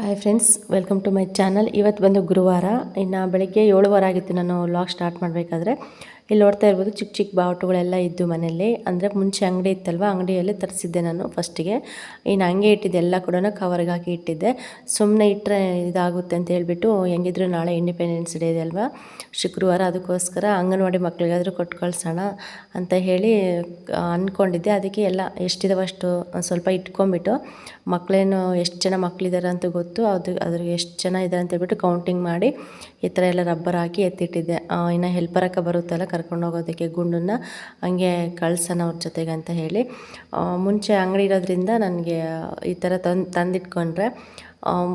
Hi friends welcome to my channel ಇವತ್ತು ಬಂದು ಗುರುವಾರ. ಇನ್ನು ಬೆಳಗ್ಗೆ ಏಳುವರೆ ಆಗಿತ್ತು ನಾನು ವ್ಲಾಗ್ ಸ್ಟಾರ್ಟ್ ಮಾಡಬೇಕಾದ್ರೆ. ಇಲ್ಲಿ ನೋಡ್ತಾ ಇರ್ಬೋದು, ಚಿಕ್ಕ ಚಿಕ್ಕ ಬಾವುಟಗಳೆಲ್ಲ ಇದ್ದು ಮನೆಯಲ್ಲಿ. ಅಂದರೆ ಮುಂಚೆ ಅಂಗಡಿ ಇತ್ತಲ್ವ, ಅಂಗಡಿಯಲ್ಲಿ ತರಿಸಿದ್ದೆ ನಾನು ಫಸ್ಟಿಗೆ ಇನ್ನು ಹಂಗೆ ಇಟ್ಟಿದ್ದೆ, ಎಲ್ಲ ಕೂಡ ಕವರ್ಗೆ ಹಾಕಿ ಇಟ್ಟಿದ್ದೆ. ಸುಮ್ಮನೆ ಇಟ್ಟರೆ ಇದಾಗುತ್ತೆ ಅಂತ ಹೇಳ್ಬಿಟ್ಟು ಹೆಂಗಿದ್ರು ನಾಳೆ ಇಂಡಿಪೆಂಡೆನ್ಸ್ ಡೇ ಇದೆ ಅಲ್ವಾ? ಶುಕ್ರವಾರ ಅದಕ್ಕೋಸ್ಕರ ಅಂಗನವಾಡಿ ಮಕ್ಕಳಿಗಾದರೂ ಕೊಟ್ಟು ಕಳ್ಸೋಣ ಅಂತ ಹೇಳಿ ಅಂದ್ಕೊಂಡಿದ್ದೆ ಅದಕ್ಕೆ ಎಲ್ಲ ಎಷ್ಟಿದವಷ್ಟು ಸ್ವಲ್ಪ ಇಟ್ಕೊಂಬಿಟ್ಟು ಮಕ್ಕಳೇನು ಎಷ್ಟು ಜನ ಮಕ್ಕಳಿದ್ದಾರೆ ಅಂತ ಗೊತ್ತು. ಅದು ಅದ್ರ ಎಷ್ಟು ಜನ ಇದ್ದಾರೆ ಅಂತ ಹೇಳ್ಬಿಟ್ಟು ಕೌಂಟಿಂಗ್ ಮಾಡಿ ಈ ಥರ ಎಲ್ಲ ರಬ್ಬರ್ ಹಾಕಿ ಎತ್ತಿಟ್ಟಿದ್ದೆ. ಇನ್ನು ಹೆಲ್ಪರ್ ಹಾಕ ಬರುತ್ತಲ್ಲ ಕರ್ಕೊಂಡು ಹೋಗೋದಕ್ಕೆ ಗುಂಡನ್ನು, ಹಂಗೆ ಕಳ್ಸೋಣ ಅವ್ರ ಜೊತೆಗೆ ಅಂತ ಹೇಳಿ. ಮುಂಚೆ ಅಂಗಡಿ ಇರೋದ್ರಿಂದ ನನಗೆ ಈ ಥರ ತಂದು, ತಂದಿಟ್ಕೊಂಡ್ರೆ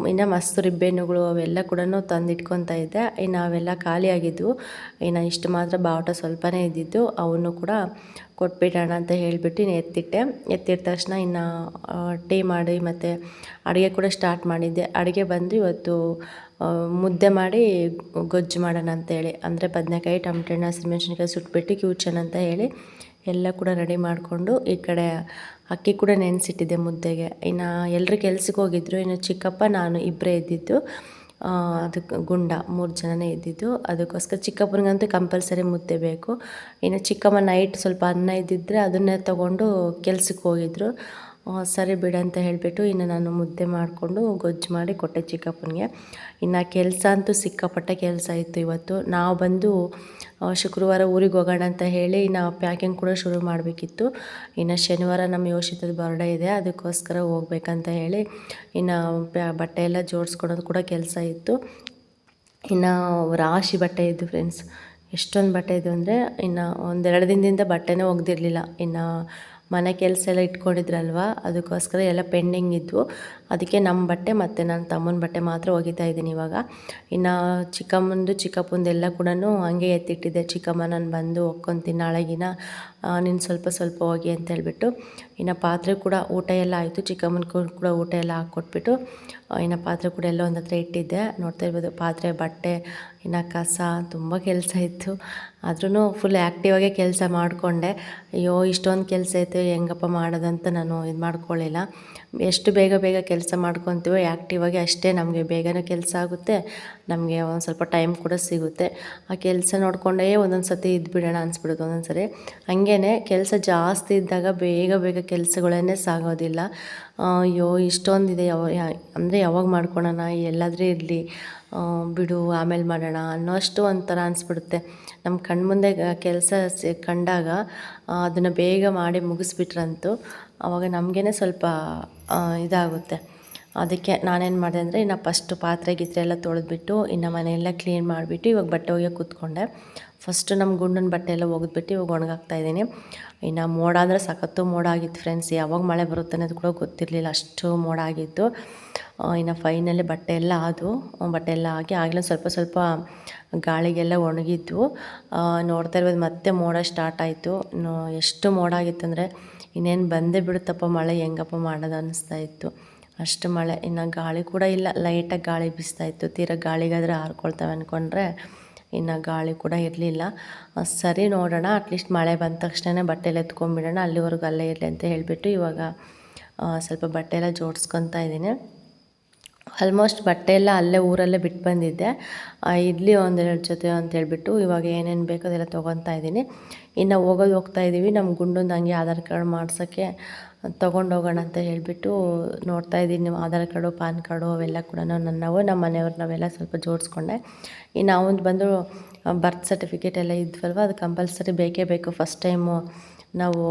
ಇನ್ನು ಮಸ್ತ್ ರಿಬ್ಬೆಣ್ಣುಗಳು ಅವೆಲ್ಲ ಕೂಡ ತಂದಿಟ್ಕೊತಾ ಇದ್ದೆ. ಇನ್ನು ಅವೆಲ್ಲ ಖಾಲಿಯಾಗಿದ್ವು. ಇನ್ನು ಇಷ್ಟು ಮಾತ್ರ ಬಾವುಟ ಸ್ವಲ್ಪನೇ ಇದ್ದಿದ್ದು. ಅವನ್ನು ಕೂಡ ಕೊಟ್ಬಿಡೋಣ ಅಂತ ಹೇಳಿಬಿಟ್ಟು ಎತ್ತಿಟ್ಟೆ. ಎತ್ತಿದ ತಕ್ಷಣ ಇನ್ನು ಟೀ ಮಾಡಿ ಮತ್ತು ಅಡುಗೆ ಕೂಡ ಸ್ಟಾರ್ಟ್ ಮಾಡಿದ್ದೆ. ಅಡುಗೆ ಬಂದು ಇವತ್ತು ಮುದ್ದೆ ಮಾಡಿ ಗೊಜ್ಜು ಮಾಡೋಣ ಅಂತೇಳಿ ಅಂದರೆ ಬದನೆಕಾಯಿ, ಟೊಮೆಟೊ ಹಣ್ಣು ಹಸಿಮೆಣ್ಸಿನ್ಕಾಯಿ ಸುಟ್ಬಿಟ್ಟು ಕ್ಯೂಚನ್ ಅಂತ ಹೇಳಿ ಎಲ್ಲ ಕೂಡ ರೆಡಿ ಮಾಡಿಕೊಂಡು ಈ ಕಡೆ ಅಕ್ಕಿ ಕೂಡ ನೆನೆಸಿಟ್ಟಿದ್ದೆ ಮುದ್ದೆಗೆ. ಇನ್ನು ಎಲ್ಲರೂ ಕೆಲ್ಸಕ್ಕೆ ಹೋಗಿದ್ರು. ಇನ್ನು ಚಿಕ್ಕಪ್ಪ, ನಾನು ಇಬ್ಬರೇ ಇದ್ದಿದ್ದು. ಅದಕ್ಕೆ ಗುಂಡ ಮೂರು ಜನನೇ ಇದ್ದಿದ್ದು. ಅದಕ್ಕೋಸ್ಕರ ಚಿಕ್ಕಪ್ಪನಿಗಂತೂ ಕಂಪಲ್ಸರಿ ಮುದ್ದೆ ಬೇಕು. ಇನ್ನು ಚಿಕ್ಕಮ್ಮ ನೈಟ್ ಸ್ವಲ್ಪ ಅನ್ನ ಇದ್ದಿದ್ದರೆ ಅದನ್ನೇ ತೊಗೊಂಡು ಕೆಲ್ಸಕ್ಕೆ ಹೋಗಿದ್ರು. ಸರಿ ಬಿಡ ಅಂತ ಹೇಳಿಬಿಟ್ಟು ಇನ್ನು ನಾನು ಮುದ್ದೆ ಮಾಡಿಕೊಂಡು ಗೊಜ್ಜು ಮಾಡಿ ಕೊಟ್ಟೆ ಚಿಕ್ಕಪ್ಪನಿಗೆ. ಇನ್ನು ಕೆಲಸ ಅಂತೂ ಸಿಕ್ಕಾಪಟ್ಟೆ ಕೆಲಸ ಇತ್ತು ಇವತ್ತು. ನಾವು ಬಂದು ಶುಕ್ರವಾರ ಊರಿಗೆ ಹೋಗೋಣ ಅಂತ ಹೇಳಿ ನಾವು ಪ್ಯಾಕಿಂಗ್ ಕೂಡ ಶುರು ಮಾಡಬೇಕಿತ್ತು. ಇನ್ನು ಶನಿವಾರ ನಮ್ಮ ಯೋಷಿತದ ಬರ್ಡೇ ಇದೆ, ಅದಕ್ಕೋಸ್ಕರ ಹೋಗ್ಬೇಕಂತ ಹೇಳಿ ಇನ್ನು ಬಟ್ಟೆ ಎಲ್ಲ ಜೋಡಿಸ್ಕೊಡೋದು ಕೂಡ ಕೆಲಸ ಇತ್ತು. ಇನ್ನು ರಾಶಿ ಬಟ್ಟೆ ಇದ್ದು ಫ್ರೆಂಡ್ಸ್ ಎಷ್ಟೊಂದು ಬಟ್ಟೆ ಇದು ಅಂದರೆ ಇನ್ನು ಒಂದೆರಡು ದಿನದಿಂದ ಬಟ್ಟೆನೇ ಒಗೆದಿರಲಿಲ್ಲ. ಇನ್ನು ಮನೆ ಕೆಲಸ ಎಲ್ಲ ಇಟ್ಕೊಂಡಿದ್ರಲ್ವ? ಅದಕ್ಕೋಸ್ಕರ ಎಲ್ಲ ಪೆಂಡಿಂಗ್ ಇದ್ವು. ಅದಕ್ಕೆ ನಮ್ಮ ಬಟ್ಟೆ ಮತ್ತು ನನ್ನ ತಮ್ಮನ ಬಟ್ಟೆ ಮಾತ್ರ ಒಗಿತಾ ಇದ್ದೀನಿ ಇವಾಗ. ಇನ್ನು ಚಿಕ್ಕಮ್ಮಂದು, ಚಿಕ್ಕಪ್ಪಂದೆಲ್ಲ ಕೂಡ ಹಂಗೆ ಎತ್ತಿಟ್ಟಿದ್ದೆ ಚಿಕ್ಕಮ್ಮ ನಾನು ಬಂದು ಒಕ್ಕೊಂತೀನಿ ನಾಳೆಗಿನ ನೀನು ಸ್ವಲ್ಪ ಸ್ವಲ್ಪ ಹೋಗಿ ಅಂತ ಹೇಳ್ಬಿಟ್ಟು. ಇನ್ನು ಪಾತ್ರೆ ಕೂಡ ಊಟ ಎಲ್ಲ ಆಯಿತು. ಚಿಕ್ಕಮ್ಮನ ಕೂಡ ಊಟ ಎಲ್ಲ ಹಾಕ್ಕೊಟ್ಬಿಟ್ಟು ಇನ್ನು ಪಾತ್ರೆ ಕೂಡ ಎಲ್ಲ ಒಂದು ಹತ್ರ ಇಟ್ಟಿದ್ದೆ. ನೋಡ್ತಾ ಇರ್ಬೋದು, ಪಾತ್ರೆ, ಬಟ್ಟೆ, ಇನ್ನು ಕಸ, ತುಂಬ ಕೆಲಸ ಇತ್ತು. ಆದ್ರೂ ಫುಲ್ ಆ್ಯಕ್ಟಿವಾಗೇ ಕೆಲಸ ಮಾಡಿಕೊಂಡೆ. ಅಯ್ಯೋ, ಇಷ್ಟೊಂದು ಕೆಲಸ ಇತ್ತು, ಹೆಂಗಪ್ಪ ಮಾಡೋದಂತ ನಾನು ಇದು ಮಾಡ್ಕೊಳ್ಳಿಲ್ಲ ಎಷ್ಟು ಬೇಗ ಬೇಗ ಕೆಲಸ ಮಾಡ್ಕೊತೀವೋ ಆ್ಯಕ್ಟಿವಾಗಿ ಅಷ್ಟೇ ನಮಗೆ ಬೇಗನೆ ಕೆಲಸ ಆಗುತ್ತೆ. ನಮಗೆ ಒಂದು ಸ್ವಲ್ಪ ಟೈಮ್ ಕೂಡ ಸಿಗುತ್ತೆ. ಆ ಕೆಲಸ ನೋಡಿಕೊಂಡೇ ಒಂದೊಂದು ಸತಿ ಇದ್ಬಿಡೋಣ ಅನಿಸ್ಬಿಡುತ್ತೆ ಒಂದೊಂದು ಸರಿ ಹಾಗೇ ಕೆಲಸ ಜಾಸ್ತಿ ಇದ್ದಾಗ ಬೇಗ ಬೇಗ ಕೆಲಸಗಳನ್ನೇ ಸಾಗೋದಿಲ್ಲ. ಅಯ್ಯೋ, ಇಷ್ಟೊಂದಿದೆ ಯಾವ ಅಂದರೆ ಯಾವಾಗ ಮಾಡ್ಕೊಳೋಣ, ಎಲ್ಲಾದರೂ ಇರಲಿ ಬಿಡು, ಆಮೇಲೆ ಮಾಡೋಣ ಅನ್ನೋಷ್ಟು ಒಂಥರ ಅನಿಸ್ಬಿಡುತ್ತೆ. ನಮ್ಮ ಕಣ್ಮುಂದೆ ಕೆಲಸ ಕಂಡಾಗ ಅದನ್ನು ಬೇಗ ಮಾಡಿ ಮುಗಿಸ್ಬಿಟ್ರಂತೂ ಆವಾಗ ನಮಗೇ ಸ್ವಲ್ಪ ಇದಾಗುತ್ತೆ. ಅದಕ್ಕೆ ನಾನೇನು ಮಾಡಿದೆ ಅಂದರೆ, ಇನ್ನು ಫಸ್ಟು ಪಾತ್ರೆ ಗೀತ್ರೆ ಎಲ್ಲ ತೊಳೆದ್ಬಿಟ್ಟು, ಇನ್ನು ಮನೆಯೆಲ್ಲ ಕ್ಲೀನ್ ಮಾಡಿಬಿಟ್ಟು, ಇವಾಗ ಬಟ್ಟೆ ಒಗೆಯೋಕೆ ಕೂತ್ಕೊಂಡೆ. ಫಸ್ಟು ನಮ್ಮ ಗುಂಡನ ಬಟ್ಟೆ ಎಲ್ಲ ಒಗೆದ್ಬಿಟ್ಟು ಇವಾಗ ಒಣಗಾಕ್ತಾ ಇದ್ದೀನಿ. ಇನ್ನು ಮೋಡ ಅಂದರೆ ಸಖತ್ತು ಮೋಡ ಆಗಿತ್ತು ಫ್ರೆಂಡ್ಸ್ ಯಾವಾಗ ಮಳೆ ಬರುತ್ತೆ ಅನ್ನೋದು ಕೂಡ ಗೊತ್ತಿರಲಿಲ್ಲ. ಅಷ್ಟು ಮೋಡ ಆಗಿತ್ತು. ಇನ್ನು ಫೈನಲ್ಲಿ ಬಟ್ಟೆ ಎಲ್ಲ ಆದವು. ಬಟ್ಟೆ ಎಲ್ಲ ಹಾಕಿ ಆಗಲೇ ಸ್ವಲ್ಪ ಸ್ವಲ್ಪ ಗಾಳಿಗೆಲ್ಲ ಒಣಗಿದ್ವು. ನೋಡ್ತಾ ಇರ್ಬೋದು ಮತ್ತೆ ಮೋಡ ಸ್ಟಾರ್ಟ್ ಆಯಿತು. ಎಷ್ಟು ಮೋಡ ಆಗಿತ್ತಂದರೆ ಇನ್ನೇನು ಬಂದೇ ಬಿಡುತ್ತಪ್ಪ ಮಳೆ, ಹೆಂಗಪ್ಪ ಮಾಡೋದು ಅನ್ನಿಸ್ತಾ ಇತ್ತು. ಅಷ್ಟು ಮಳೆ, ಇನ್ನು ಗಾಳಿ ಕೂಡ ಇಲ್ಲ. ಲೈಟಾಗಿ ಗಾಳಿ ಬೀಸ್ತಾ ಇತ್ತು. ತೀರಾ ಗಾಳಿಗಾದರೆ ಹಾರ್ಕೊಳ್ತಾವೆ ಅಂದ್ಕೊಂಡ್ರೆ ಇನ್ನು ಗಾಳಿ ಕೂಡ ಇರಲಿಲ್ಲ. ಸರಿ ನೋಡೋಣ. ಅಟ್ಲೀಸ್ಟ್ ಮಳೆ ಬಂದ ತಕ್ಷಣ ಬಟ್ಟೆಲ್ಲ ಎತ್ಕೊಂಡ್ಬಿಡೋಣ. ಅಲ್ಲಿವರೆಗೂ ಅಲ್ಲೇ ಇರಲಿ ಅಂತ ಹೇಳಿಬಿಟ್ಟು ಇವಾಗ ಸ್ವಲ್ಪ ಬಟ್ಟೆ ಎಲ್ಲ ಜೋಡಿಸ್ಕೊತಾ ಇದ್ದೀನಿ. ಆಲ್ಮೋಸ್ಟ್ ಬಟ್ಟೆ ಎಲ್ಲ ಅಲ್ಲೇ ಊರಲ್ಲೇ ಬಿಟ್ಟು ಬಂದಿದ್ದೆ. ಇಡ್ಲಿ ಒಂದೆರಡು ಜೊತೆ ಅಂತ ಹೇಳ್ಬಿಟ್ಟು ಇವಾಗ ಏನೇನು ಬೇಕೋ ಅದೆಲ್ಲ ತೊಗೊತಾ ಇದ್ದೀನಿ. ಇನ್ನು ಹೋಗೋದು ಹೋಗ್ತಾ ಇದ್ದೀವಿ ನಮ್ಮ ಗುಂಡೊಂದು ಹಂಗೆ ಆಧಾರ್ ಕಾರ್ಡ್ ಮಾಡ್ಸೋಕ್ಕೆ ತೊಗೊಂಡು ಹೋಗೋಣ ಅಂತ ಹೇಳಿಬಿಟ್ಟು ನೋಡ್ತಾ ಇದ್ದೀನಿ. ಆಧಾರ್ ಕಾರ್ಡು, ಪಾನ್ ಕಾರ್ಡು ಅವೆಲ್ಲ ಕೂಡ ನನ್ನವು ನಮ್ಮ ಮನೆಯವ್ರು ನಾವೆಲ್ಲ ಸ್ವಲ್ಪ ಜೋಡಿಸ್ಕೊಂಡೆ. ಇನ್ನು ಅವನು ಬಂದು ಬರ್ತ್ ಸರ್ಟಿಫಿಕೇಟ್ ಎಲ್ಲ ಇದ್ವಲ್ವ, ಅದು ಕಂಪಲ್ಸರಿ ಬೇಕೇ ಬೇಕು ಫಸ್ಟ್ ಟೈಮು ನಾವು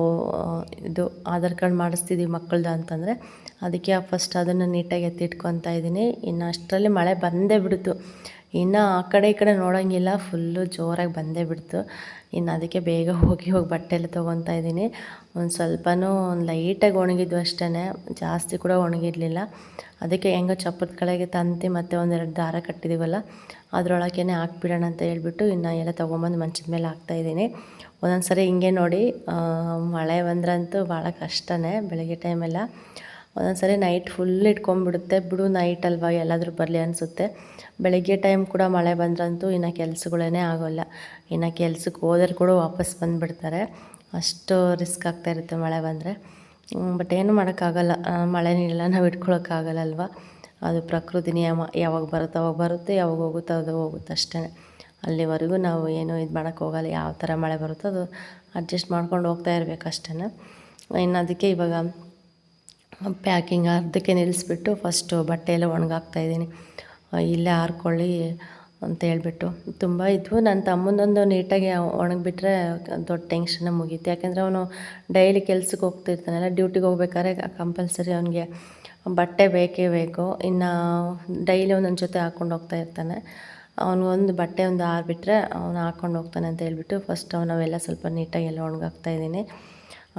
ಇದು ಆಧಾರ್ ಕಾರ್ಡ್ ಮಾಡಿಸ್ತಿದ್ದೀವಿ ಮಕ್ಕಳ್ದು ಅಂತಂದರೆ, ಅದಕ್ಕೆ ಫಸ್ಟ್ ಅದನ್ನು ನೀಟಾಗಿ ಎತ್ತಿಟ್ಕೊತಾ ಇದ್ದೀನಿ ಇನ್ನು ಅಷ್ಟರಲ್ಲಿ ಮಳೆ ಬಂದೇ ಬಿಡ್ತು. ಇನ್ನು ಆ ಕಡೆ ಈ ಕಡೆ ನೋಡೋಂಗಿಲ್ಲ ಫುಲ್ಲು ಜೋರಾಗಿ ಬಂದೇ ಬಿಡ್ತು. ಇನ್ನು ಅದಕ್ಕೆ ಬೇಗ ಹೋಗಿ ಹೋಗಿ ಬಟ್ಟೆ ಎಲ್ಲ ತೊಗೊತಾ ಇದ್ದೀನಿ ಒಂದು ಸ್ವಲ್ಪನೂ ಒಂದು ಲೈಟಾಗಿ ಒಣಗಿದ್ದು ಅಷ್ಟೇ ಜಾಸ್ತಿ ಕೂಡ ಒಣಗಿರಲಿಲ್ಲ. ಅದಕ್ಕೆ ಹೆಂಗೋ ಚಪ್ಪದ ಕಡೆಗೆ ತಂತಿ ಮತ್ತು ಒಂದೆರಡು ದಾರ ಕಟ್ಟಿದ್ದೀವಲ್ಲ ಅದರೊಳಗೇನೆ ಹಾಕ್ಬಿಡೋಣ ಅಂತ ಹೇಳ್ಬಿಟ್ಟು ಇನ್ನು ಎಲ್ಲ ತೊಗೊಂಬಂದು ಮಂಚದ ಮೇಲೆ ಹಾಕ್ತಾಯಿದ್ದೀನಿ ಒಂದೊಂದು ಸರಿ ಹಿಂಗೆ ನೋಡಿ ಮಳೆ ಬಂದ್ರಂತೂ ಭಾಳ ಕಷ್ಟನೇ ಬೆಳಗ್ಗೆ ಟೈಮೆಲ್ಲ ಒಂದೊಂದು ಸರಿ ನೈಟ್ ಫುಲ್ ಇಟ್ಕೊಂಡ್ಬಿಡುತ್ತೆ. ಬಿಡು ನೈಟ್ ಅಲ್ವಾ, ಎಲ್ಲಾದರೂ ಬರಲಿ ಅನಿಸುತ್ತೆ. ಬೆಳಗ್ಗೆ ಟೈಮ್ ಕೂಡ ಮಳೆ ಬಂದ್ರಂತೂ ಇನ್ನು ಕೆಲಸಗಳೇ ಆಗೋಲ್ಲ. ಇನ್ನು ಕೆಲ್ಸಕ್ಕೆ ಹೋದ್ರೆ ಕೂಡ ವಾಪಸ್ ಬಂದುಬಿಡ್ತಾರೆ. ಅಷ್ಟು ರಿಸ್ಕ್ ಆಗ್ತಾ ಇರುತ್ತೆ ಮಳೆ ಬಂದರೆ. ಬಟ್ ಏನು ಮಾಡೋಕ್ಕಾಗಲ್ಲ. ಮಳೆ ನೀರೆಲ್ಲ ನಾವು ಇಟ್ಕೊಳ್ಳೋಕ್ಕಾಗಲ್ಲ ಅಲ್ವಾ? ಅದು ಪ್ರಕೃತಿ ನಿಯಮ. ಯಾವಾಗ ಬರುತ್ತೋ ಅವಾಗ ಬರುತ್ತೆ, ಯಾವಾಗ ಹೋಗುತ್ತೋ ಅದು ಹೋಗುತ್ತೆ ಅಷ್ಟೇ ಅಲ್ಲಿವರೆಗೂ ನಾವು ಏನು ಇದು ಮಾಡೋಕ್ಕೆ ಹೋಗಲ್ಲ, ಯಾವ ಥರ ಮಳೆ ಬರುತ್ತೋ ಅದು ಅಡ್ಜಸ್ಟ್ ಮಾಡ್ಕೊಂಡು ಹೋಗ್ತಾ ಇರ್ಬೇಕು ಅಷ್ಟೇ ಇನ್ನು ಅದಕ್ಕೆ ಇವಾಗ ಪ್ಯಾಕಿಂಗ್ ಅರ್ಧಕ್ಕೆ ನಿಲ್ಲಿಸ್ಬಿಟ್ಟು ಫಸ್ಟು ಬಟ್ಟೆ ಎಲ್ಲ ಒಣಗಾಕ್ತಾಯಿದ್ದೀನಿ ಇಲ್ಲೇ ಹಾರ್ಕೊಳ್ಳಿ ಅಂತ ಹೇಳ್ಬಿಟ್ಟು. ತುಂಬ ಇದ್ವು ನನ್ನ ತಮ್ಮನೊಂದು ನೀಟಾಗಿ ಒಣಗಿಬಿಟ್ರೆ ದೊಡ್ಡ ಟೆನ್ಷನ್ ಮುಗೀತು. ಯಾಕೆಂದರೆ ಅವನು ಡೈಲಿ ಕೆಲ್ಸಕ್ಕೆ ಹೋಗ್ತಿರ್ತಾನಲ್ಲ ಡ್ಯೂಟಿಗೆ ಹೋಗ್ಬೇಕಾದ್ರೆ ಕಂಪಲ್ಸರಿ ಅವನಿಗೆ ಬಟ್ಟೆ ಬೇಕೇ ಬೇಕು. ಇನ್ನು ಡೈಲಿ ಒಂದೊಂದು ಜೊತೆ ಹಾಕ್ಕೊಂಡು ಹೋಗ್ತಾ ಇರ್ತಾನೆ. ಅವನಿಗೊಂದು ಬಟ್ಟೆ ಒಂದು ಆರಿಬಿಟ್ರೆ ಅವನು ಹಾಕ್ಕೊಂಡು ಹೋಗ್ತಾನೆ ಅಂತ ಹೇಳ್ಬಿಟ್ಟು ಫಸ್ಟ್ ಅವನವೆಲ್ಲ ಸ್ವಲ್ಪ ನೀಟಾಗಿ ಎಲ್ಲ ಒಣಗಾಕ್ತಾ ಇದ್ದೀನಿ.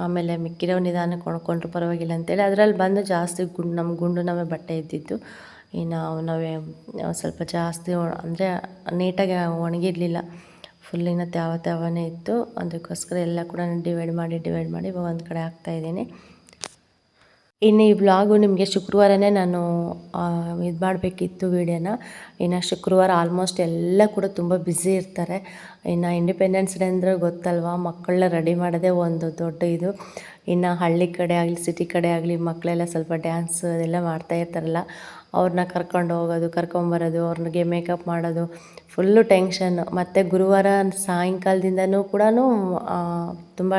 ಆಮೇಲೆ ಮಿಕ್ಕಿರೋ ನಿಧಾನಕ್ಕೆ ಒಣ್ಕೊಂಡ್ರು ಪರವಾಗಿಲ್ಲ ಅಂತೇಳಿ ಅದರಲ್ಲಿ ಬಂದು ಜಾಸ್ತಿ ಗುಂಡು, ನಮ್ಮ ಗುಂಡು ನಾವೇ ಬಟ್ಟೆ ಇದ್ದಿದ್ದು. ಇನ್ನು ನಾವೇ ಸ್ವಲ್ಪ ಜಾಸ್ತಿ ಅಂದರೆ ನೀಟಾಗಿ ಒಣಗಿರಲಿಲ್ಲ. ಫುಲ್ ಇನ್ನು ತ್ಯಾವ ತ್ಯಾವನೇ ಇತ್ತು. ಅದಕ್ಕೋಸ್ಕರ ಎಲ್ಲ ಕೂಡ ಡಿವೈಡ್ ಮಾಡಿ ಡಿವೈಡ್ ಮಾಡಿ ಇವಾಗ ಒಂದು ಕಡೆ ಹಾಕ್ತಾಯಿದ್ದೀನಿ ಇನ್ನು ಈ ವ್ಲಾಗು ನಿಮಗೆ ಶುಕ್ರವಾರನೇ ನಾನು ಇದು ಮಾಡಬೇಕಿತ್ತು ವೀಡಿಯೋನ. ಇನ್ನು ಶುಕ್ರವಾರ ಆಲ್ಮೋಸ್ಟ್ ಎಲ್ಲ ಕೂಡ ತುಂಬ ಬ್ಯುಸಿ ಇರ್ತಾರೆ. ಇನ್ನು ಇಂಡಿಪೆಂಡೆನ್ಸ್ ಡೇ ಅಂದರೆ ಗೊತ್ತಲ್ವಾ, ಮಕ್ಕಳನ್ನ ರೆಡಿ ಮಾಡೋದೇ ಒಂದು ದೊಡ್ಡ ಇದು. ಇನ್ನು ಹಳ್ಳಿ ಕಡೆ ಆಗಲಿ, ಸಿಟಿ ಕಡೆ ಆಗಲಿ ಮಕ್ಕಳೆಲ್ಲ ಸ್ವಲ್ಪ ಡ್ಯಾನ್ಸ್ ಅದೆಲ್ಲ ಮಾಡ್ತಾ ಇರ್ತಾರಲ್ಲ, ಅವ್ರನ್ನ ಕರ್ಕೊಂಡು ಹೋಗೋದು, ಕರ್ಕೊಂಬರೋದು ಅವ್ರಿಗೆ ಮೇಕಪ್ ಮಾಡೋದು, ಫುಲ್ಲು ಟೆನ್ಷನ್ನು. ಮತ್ತು ಗುರುವಾರ ಸಾಯಂಕಾಲದಿಂದನೂ ಕೂಡ ತುಂಬ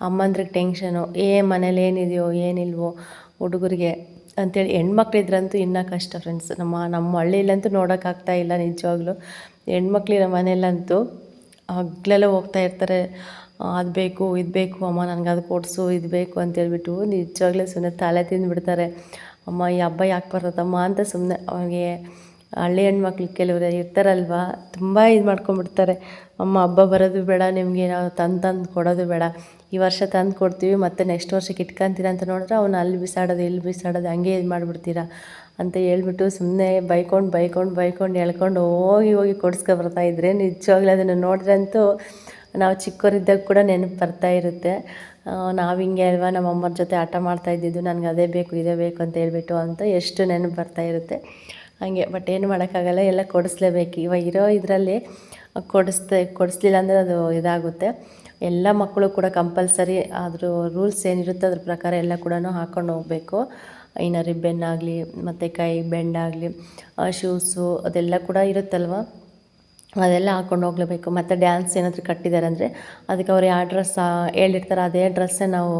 ಅಮ್ಮಂದ್ರಿಗೆ ಟೆನ್ಷನು ಏ ಮನೇಲಿ ಏನಿದೆಯೋ, ಏನಿಲ್ವೋ, ಹುಡುಗರಿಗೆ ಅಂಥೇಳಿ ಹೆಣ್ಮಕ್ಳಿದ್ರಂತೂ ಇನ್ನೂ ಕಷ್ಟ ಫ್ರೆಂಡ್ಸ್ ನಮ್ಮ ನಮ್ಮ ಹಳ್ಳಿಲಂತೂ ನೋಡೋಕ್ಕಾಗ್ತಾ ಇಲ್ಲ ನಿಜವಾಗ್ಲೂ. ಹೆಣ್ಮಕ್ಳಿರೋ ಮನೇಲಂತೂ ಹಗ್ಲೆಲ್ಲ ಹೋಗ್ತಾ ಇರ್ತಾರೆ. ಅದು ಬೇಕು, ಇದು ಬೇಕು, ಅಮ್ಮ ನನಗೆ ಅದು ಕೊಡಿಸು, ಇದು ಬೇಕು, ಅಂತೇಳ್ಬಿಟ್ಟು ನಿಜವಾಗ್ಲೂ ಸುಮ್ಮನೆ ತಲೆ ತಿಂದುಬಿಡ್ತಾರೆ. ಅಮ್ಮ, ಈ ಹಬ್ಬ ಯಾಕೆ ಬರ್ತದಮ್ಮ? ಅಂತ ಸುಮ್ಮನೆ ಅವ್ರಿಗೆ ಹಳ್ಳಿ ಹೆಣ್ಮಕ್ಳು ಕೆಲವರು ಇರ್ತಾರಲ್ವಾ, ತುಂಬ ಇದು ಮಾಡ್ಕೊಂಬಿಡ್ತಾರೆ ಅಮ್ಮ, ಹಬ್ಬ ಬರೋದು ಬೇಡ, ನಿಮಗೆ ನಾವು ತಂದು ತಂದು ಕೊಡೋದು ಬೇಡ. ಈ ವರ್ಷ ತಂದು ಕೊಡ್ತೀವಿ, ಮತ್ತು ನೆಕ್ಸ್ಟ್ ವರ್ಷಕ್ಕೆ ಇಟ್ಕೊಂತೀರ ಅಂತ ನೋಡಿದ್ರೆ ಅವ್ನು ಅಲ್ಲಿ ಬಿಸಾಡೋದು, ಇಲ್ಲಿ ಬಿಸಾಡೋದು, ಹಂಗೆ ಇದು ಮಾಡಿಬಿಡ್ತೀರಾ ಅಂತ ಹೇಳ್ಬಿಟ್ಟು ಸುಮ್ಮನೆ ಬೈಕೊಂಡು ಬೈಕೊಂಡು ಬೈಕೊಂಡು ಎಳ್ಕೊಂಡು ಹೋಗಿ ಹೋಗಿ ಕೊಡಿಸ್ಕೊಬರ್ತಾ ಇದ್ರೆ ನಿಜವಾಗ್ಲೂ ಅದನ್ನು ನೋಡಿದ್ರೆ ಅಂತೂ ನಾವು ಚಿಕ್ಕವರಿದ್ದಾಗ ಕೂಡ ನೆನಪು ಬರ್ತಾ ಇರುತ್ತೆ. ನಾವು ಹಿಂಗೆ ಅಲ್ವಾ ನಮ್ಮ ಅಮ್ಮನ ಜೊತೆ ಆಟ ಮಾಡ್ತಾ ಇದ್ದಿದ್ದು, ನನಗೆ ಅದೇ ಬೇಕು, ಇದೇ ಬೇಕು ಅಂತ ಹೇಳ್ಬಿಟ್ಟು ಅಂತ ಎಷ್ಟು ನೆನಪು ಬರ್ತಾ ಇರುತ್ತೆ. ಹಾಗೆ ಬಟ್ ಏನು ಮಾಡೋಕ್ಕಾಗಲ್ಲ, ಎಲ್ಲ ಕೊಡಿಸ್ಲೇಬೇಕು. ಇವಾಗ ಇರೋ ಇದರಲ್ಲಿ ಕೊಡಿಸ್ದೆ ಕೊಡಿಸ್ಲಿಲ್ಲ ಅಂದರೆ ಅದು ಇದಾಗುತ್ತೆ. ಎಲ್ಲ ಮಕ್ಕಳು ಕೂಡ ಕಂಪಲ್ಸರಿ ಅದ್ರ ರೂಲ್ಸ್ ಏನಿರುತ್ತೆ ಅದ್ರ ಪ್ರಕಾರ ಎಲ್ಲ ಕೂಡ ಹಾಕ್ಕೊಂಡು ಹೋಗಬೇಕು. ಇನ್ನು ರಿಬ್ಬೆನ್ ಆಗಲಿ, ಮತ್ತು ಕೈ ಬೆಂಡಾಗಲಿ ಶೂಸು ಅದೆಲ್ಲ ಕೂಡ ಇರುತ್ತಲ್ವ? ಅದೆಲ್ಲ ಹಾಕ್ಕೊಂಡು ಹೋಗ್ಲೇಬೇಕು. ಮತ್ತು ಡ್ಯಾನ್ಸ್ ಏನಾದರೂ ಕಟ್ಟಿದ್ದಾರೆ ಅಂದರೆ, ಅದಕ್ಕೆ ಅವ್ರು ಯಾವ ಡ್ರೆಸ್ ಹೇಳಿರ್ತಾರೆ ಅದೇ ಡ್ರೆಸ್ಸೇ ನಾವು